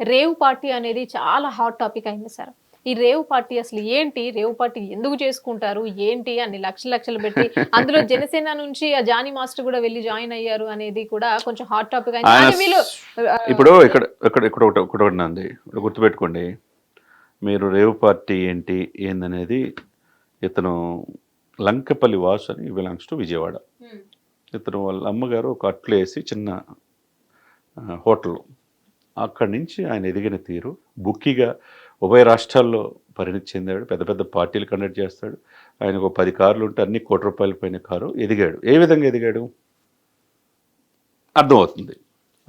Rave party అనేది చాలా hot topic అయింది సార్ ఈ రేవ్ పార్టీ అసలు ఏంటి? రేవ్ పార్టీ ఎందుకు చేసుకుంటారు? ఏంటి? అన్ని లక్షలు లక్షలు పెట్టి అందులో జనసేన నుంచి ఆ జానీ మాస్టర్ కూడా వెళ్ళి జాయిన్ అయ్యారు అనేది కూడా కొంచెం హాట్ టాపిక్ అయింది. వీళ్ళు ఇప్పుడు ఇక్కడ ఇక్కడ ఇక్కడ ఒకటి ఒకటి గుర్తుపెట్టుకోండి. మీరు రేవ్ పార్టీ ఏంటి? ఏందనేది ఇతను లంకపల్లి వాసు అని బిలాంగ్స్ టు విజయవాడ. ఉమ్, ఇతను వాళ్ళ అమ్మగారు ఒక అట్లు వేసి చిన్న హోటల్. అక్కడి నుంచి ఆయన ఎదిగిన తీరు బుక్కిగా ఉభయ రాష్ట్రాల్లో పరిణితి చెందాడు. పెద్ద పెద్ద పార్టీలు కండక్ట్ చేస్తాడు. ఆయనకు ఒక పది కార్లు ఉంటే అన్ని కోటి రూపాయల పైన కారు ఎదిగాడు. ఏ విధంగా ఎదిగాడు? అర్థమవుతుంది.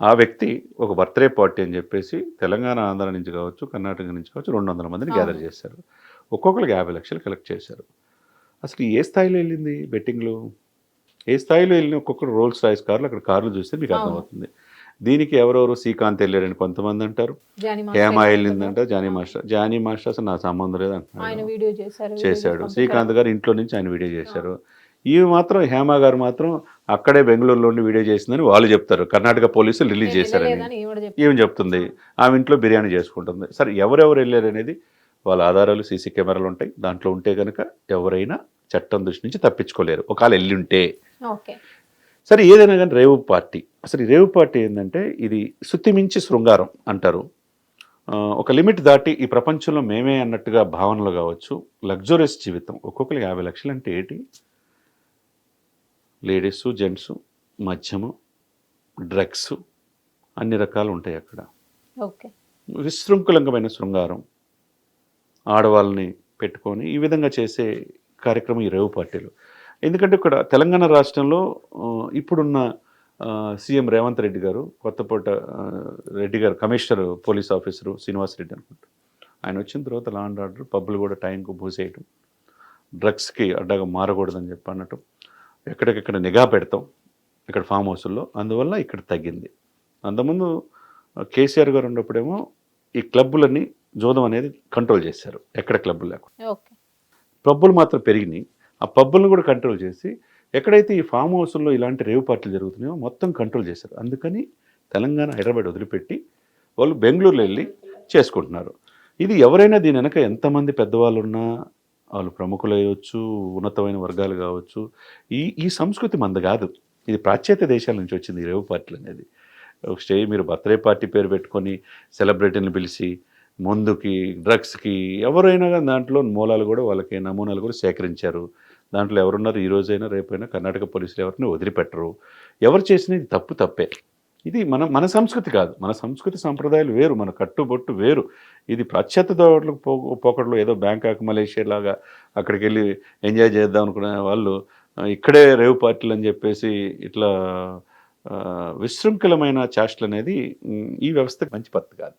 ఆ వ్యక్తి ఒక బర్త్డే పార్టీ అని చెప్పేసి తెలంగాణ ఆంధ్ర నుంచి కావచ్చు కర్ణాటక నుంచి కావచ్చు రెండు వందల మందిని గ్యాదర్. చేశారు. ఒక్కొక్కరికి యాభై లక్షలు కలెక్ట్ చేశారు. అసలు ఏ స్థాయిలో వెళ్ళింది బెట్టింగ్లు ఏ స్థాయిలో వెళ్ళిన ఒక్కొక్కరు రోల్స్ రాయిస్ కార్లు అక్కడ కార్లు చూస్తే మీకు. అర్థమవుతుంది. దీనికి ఎవరెవరు శ్రీకాంత్ వెళ్ళారని కొంతమంది అంటారు. హేమ వెళ్ళిందంట జానీ మాస్టర్. జానీ మాస్టర్ అసలు నా సంబంధం లేదు అంటున్నాడు. చేశాడు. శ్రీకాంత్ గారు ఇంట్లో నుంచి ఆయన వీడియో చేశారు. ఈమె మాత్రం హేమ గారు మాత్రం అక్కడే బెంగళూరులో ఉండి వీడియో చేసిందని వాళ్ళు చెప్తారు. కర్ణాటక పోలీసులు రిలీజ్ చేశారని. ఏం చెప్తుంది. ఆమె ఇంట్లో బిర్యానీ చేసుకుంటుంది. సరే ఎవరెవరు వెళ్ళారు అనేది వాళ్ళ ఆధారాలు సీసీ కెమెరాలు ఉంటాయి. దాంట్లో ఉంటే కనుక ఎవరైనా చట్టం దృష్టి నుంచి తప్పించుకోలేరు. ఒకవేళ వెళ్ళి ఉంటే సరే ఏదైనా కానీ రేవు పార్టీ. అసలు ఈ రేవు పార్టీ ఏంటంటే ఇది శృతిమించి శృంగారం అంటారు. ఒక లిమిట్ దాటి ఈ ప్రపంచంలో మేమే అన్నట్టుగా భావనలు కావచ్చు. లగ్జరియస్ జీవితం. ఒక్కొక్కరికి యాభై లక్షలు అంటే ఏంటి? లేడీస్ జెంట్స్ మద్యము డ్రగ్స్ అన్ని రకాలు ఉంటాయి అక్కడ. ఓకే. విశృంఖలంకమైన శృంగారం ఆడవాళ్ళని పెట్టుకొని ఈ విధంగా చేసే కార్యక్రమం ఈ రేవు పార్టీలు. ఎందుకంటే ఇక్కడ తెలంగాణ రాష్ట్రంలో ఇప్పుడున్న సీఎం రేవంత్ రెడ్డి గారు కొత్తపూట రెడ్డి గారు commissioner police officer Srinivas Reddy అనుకుంటా. ఆయన వచ్చిన తర్వాత లా అండ్ ఆర్డర్ పబ్బులు కూడా టైంకు మూసేయటం డ్రగ్స్కి అడ్డగా మారకూడదని చెప్పి అనటం ఎక్కడికెక్కడ నిఘా పెడతాం ఇక్కడ ఫామ్ హౌస్లో అందువల్ల ఇక్కడ తగ్గింది. అంతకుముందు కేసీఆర్ గారు ఉన్నప్పుడేమో ఈ క్లబ్బులన్నీ జోదం అనేది కంట్రోల్ చేశారు. ఎక్కడ క్లబ్బులు లేకుండా. ఓకే. పబ్బులు మాత్రం పెరిగినాయి. ఆ పబ్బులను కూడా కంట్రోల్ చేసి ఎక్కడైతే ఈ ఫామ్ హౌస్లో ఇలాంటి రేవు పార్టీలు జరుగుతున్నాయో మొత్తం కంట్రోల్ చేశారు. అందుకని తెలంగాణ హైదరాబాద్ వదిలిపెట్టి వాళ్ళు బెంగళూరులో వెళ్ళి చేసుకుంటున్నారు. ఇది ఎవరైనా దీని వెనక ఎంతమంది పెద్దవాళ్ళు ఉన్నా వాళ్ళు ప్రముఖులు అయ్యవచ్చు ఉన్నతమైన వర్గాలు కావచ్చు ఈ ఈ సంస్కృతి మంది కాదు. ఇది పాశ్చాత్య దేశాల నుంచి వచ్చింది ఈ రేవు పార్టీలు అనేది. ఒక మీరు బర్త్డే పార్టీ పేరు పెట్టుకొని సెలబ్రిటీని పిలిచి ముందుకి డ్రగ్స్కి ఎవరైనా దాంట్లో మూలాలు కూడా వాళ్ళకి నమూనాలు కూడా సేకరించారు. దాంట్లో ఎవరున్నారు? ఈ రోజైనా రేపైనా కర్ణాటక పోలీసులు ఎవరిని వదిలిపెట్టరు. ఎవరు చేసినది ఇది తప్పు తప్పే. ఇది మన మన సంస్కృతి కాదు. మన సంస్కృతి సంప్రదాయాలు వేరు. మన కట్టుబొట్టు వేరు. ఇది పాశ్చాత్య దోవట్లకు పో పోకడలు ఏదో బ్యాంకాక్ మలేషియా లాగా అక్కడికి వెళ్ళి ఎంజాయ్ చేద్దాం అనుకునే వాళ్ళు ఇక్కడే రేవ్ పార్టీలు అని చెప్పేసి ఇట్లా విశృంఖలమైన చేష్టలు అనేది ఈ వ్యవస్థకు మంచి పద్ధతి కాదు.